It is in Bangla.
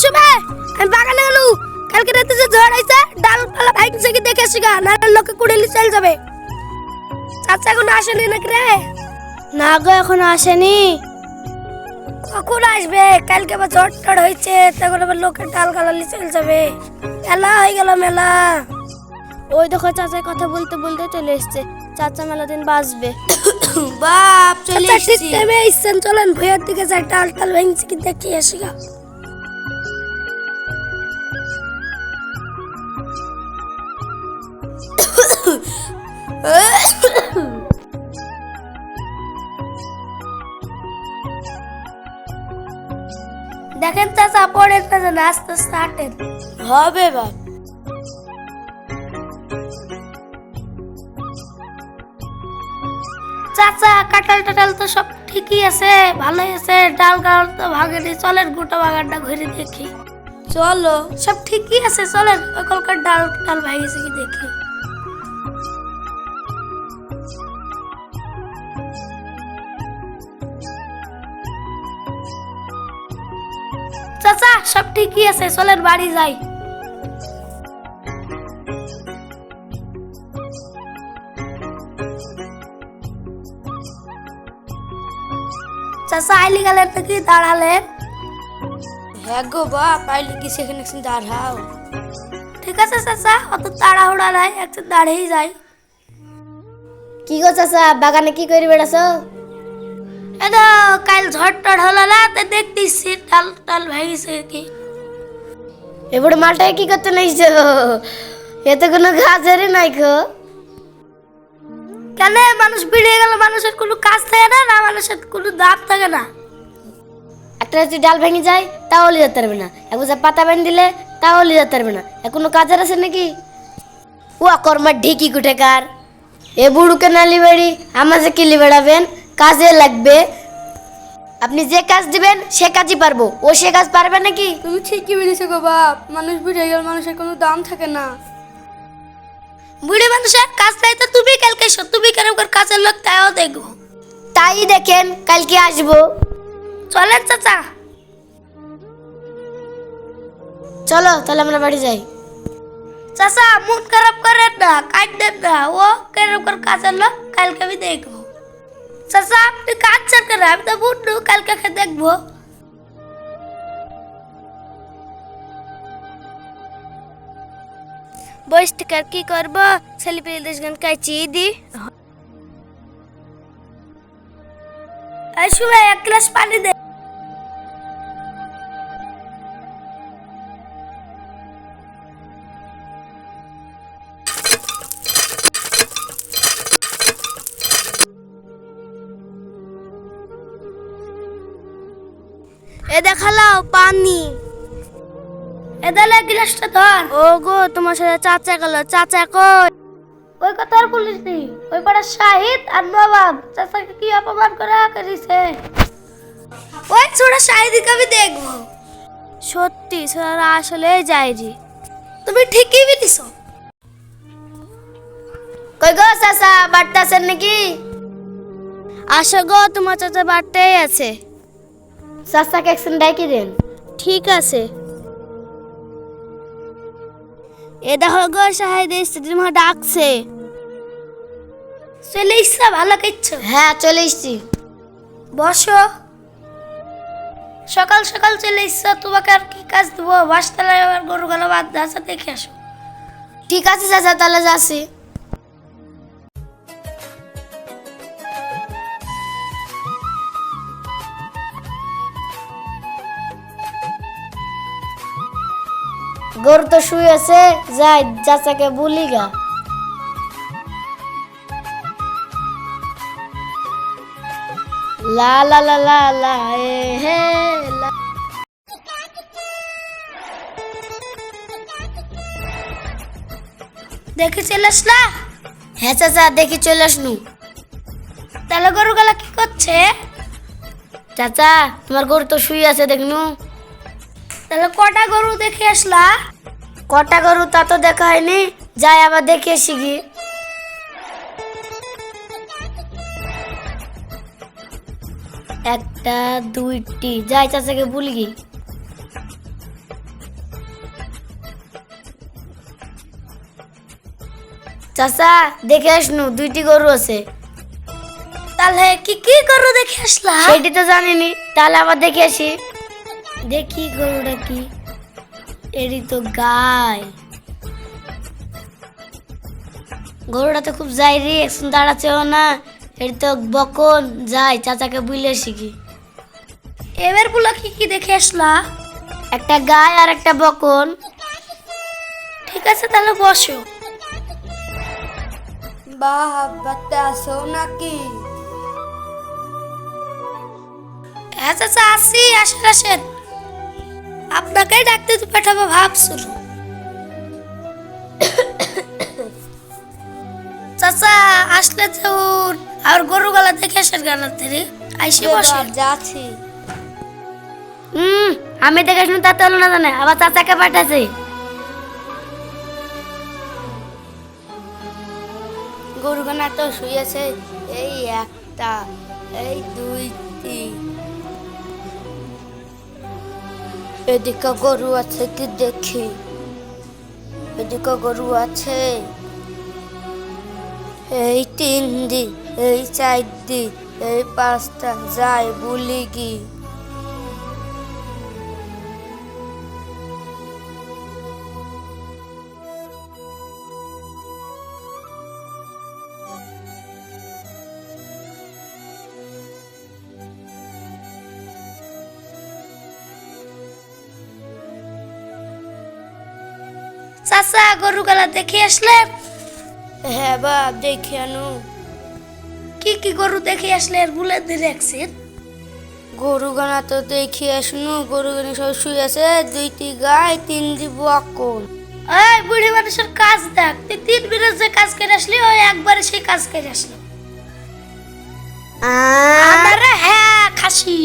শুবে আমি বাগানে গেলু কালকে রাতে যে ঝড় আইছে ডাল পালা ভাঙছে কি দেখে আসি গা না লোকে কুড়েলি চল যাবে। চাচা এখন আসেনি নাকি রে? না গো এখন আসেনি। কখন আসবে? কালকে আবার ঝড় টড় হয়েছে তখন আবার লোকের ডাল গালালি চল যাবে। মেলা হয়ে গেল মেলা। ওই দেখো চাচার কথা বলতে বলতে চলে এসছে। চাচা মেলা দিন বাঁচবে। বাপ চলে এসেছি। চলেন। ভুইয়ের দিকে যাই ডাল টাল ভেঙছে কি দেখি আসি গা দেখেন চাচা পড়েন না যেন আস্তে আস্তে হাঁটেন হবে বাপ চাচা কাটাল টাটাল তো সব ঠিকই আছে ভালোই আছে ডাল গাল তো ভাগেনি চলেন গোটা বাগানটা ঘুরে দেখি। চলো। সব ঠিকই আছে চলেন ওখানকার ডাল ডাল ভাগেছে কি দেখি। চাচা সব ঠিকই আছে চলেন বাড়ি যাই। চাচা আইলি গেলেন নাকি? দাঁড়ালেন। হ্যাঁ গো বাপ আইলে কি সেখানে একদিন দাঁড়াও। ঠিক আছে চাচা অত তাড়াহুড়া নাই একটু দাঁড়িয়ে যাই। কি গো চাচা বাগানে কি করে বেড়াছো? এটা কাল ঝড় টড় হলো না? তো দেখতেছি ডাল টাল ভেঙেছে কি? এবারে মালটাকে কি করতে নাইছো এ তো কোনো গাছেরই নাই খো। কেন? মানুষ বেরিয়ে গেল মানুষের কোনো কাজ থাকে না না মানুষের কোনো দাম থাকে না। একটা যদি ডাল ভেঙে যায় তাহলে যেতে পারবে না। এক বোঝা পাতা বেঁধে দিলে তাহলে যেতে পারবে না। এ কোনো কাজের আছে নাকি? ও কর্মার ঢিকি কুঠেকার। এ বুড়ুকে নালি বাড়ি আমাকে কিলি বেড়াবেন কাজে লাগবে। আপনি যে কাজ দিবেন সে কাজই পারব। ও সে কাজ পারবে নাকি? তুমি ঠিকই বলেছ গো বাপ। মানুষ বুঝে গেল মানুষের কোনো দাম থাকে না। বুড়ি মানুষের কাজ তাই তো তুমি কালকে এসো। তুমি কেন করে কাজের লোক তাইও দেখব তাই দেখেন কালকে আসব। চলেন চাচা। চলো তাহলে আমরা বাড়ি যাই। চাচা মন খারাপ করেন না কাট দেন না। ও কেরম করে কাজের লোক কালকে আমি দেখব। চাচা আপনি কাজ চান কেন? আমি তো বুঝলু কালকে দেখব। বয়স কি করব? ছেলে পেলে দেশ গান কাইচি দি। সময় এক গ্লাস পানি দে। এ দেখালাও পানি। এদালে গ্লাসটা ধর। ও গো তোমার সাথে চাচা গেল। চাচা কই? ওই কথা আর বলিস নি। ওই পাড়ার শাহিদ আর নবাব চাচাকে কি অপমান করে করিছে ওই ছোড়া শাহিদিকে আমি দেখব। সত্যি সোনারা আসলে যায় রে তুমি ঠিকই বলিছো। কই গো চাচা বাড়তাছেন নাকি? আসো গো তোমার চাচা বাড়তেই আছে। চাচাকে একদিন ডাকি দেন। ঠিক আছে। এ দেখো গো সাহেদ স্ত্রী মা ডাকছে। চলে ইচ্ছা ভালো কিচ্ছু হ্যাঁ চলে এসছি। বসো। সকাল সকাল চলে ইচ্ছা তোমাকে আর কি কাজ দেবো? বাসতলায় আবার গরু গলা বাদ আছে দেখে আসো। ঠিক আছে চাচা তাহলে যাচ্ছি। গরু তো শুয়ে আছে যাই চাচাকে বলি গা। লা লা লা লা লা এ হে দেখে চলে আসলা হ্যাঁ চাচা, দেখি চলে আসনু তাহলে গরু গলা কি করছে? চাচা, তোমার গরু তো শুয়ে আছে, দেখনু। তাহলে কটা গরু দেখে আসলা? কটা গরু তা তো দেখা হয়নি। যাই আবার দেখে আসি গিয়ে। একটা দুইটি। যাই চাচাকে বলগি চাচা দেখে আসনু দুইটি গরু আছে। তাহলে কি কি গরু দেখে আসলা? সেটি তো জানিনি। তাহলে আবার দেখে আসি। দেখি গরুটা কি? এরই তো গায় গরুটা তো খুব যাই রে এখন দাঁড়াচ্ছেও না। এর তো বকন যাই চাচাকে বুঝলে শিখি। এবার বলো কি কি দেখে আসলা? একটা গায় আর একটা বকন। ঠিক আছে তাহলে বসো। বাহ বাচ্চা আসো নাকি? হ্যাঁ চাচা আসি আসেন আসেন। আপনাকেই ডাকতে তো পাঠাবো ভাবছিল চাচা আসলে তো আর গরু গলা দেখে আসেন গালাতে রে। আইসে বসেন যাচ্ছি। হুম আমি দেখে শুনি তা তো হলো না জানে আবার চাচাকে পাঠাছে গরুখানা তো শুয়েছে এই একটা এই দুইটি এদিকে গরু আছে কি দেখি? এদিকে গরু আছে? এই তিন দি, এই চার দি, এই পাঁচটা যাই বলি কি চাচা গরু গলা দেখে আসলেন হ্যাঁ বাপ দেখি আনু। কি কি গরু দেখে আসলে আর বলে দিয়ে রাখছেন গরু গানা তো দেখি আসনু গরু গানা সব শুয়ে আছে দুইটি গাই তিনটি বকন ওই বুড়ি মানুষের কাজ দেখ তুই তিন মিনিট যে কাজ করে আসলি ওই একবারে সেই কাজ করে আসলো। আমারে হ্যাঁ খাসি।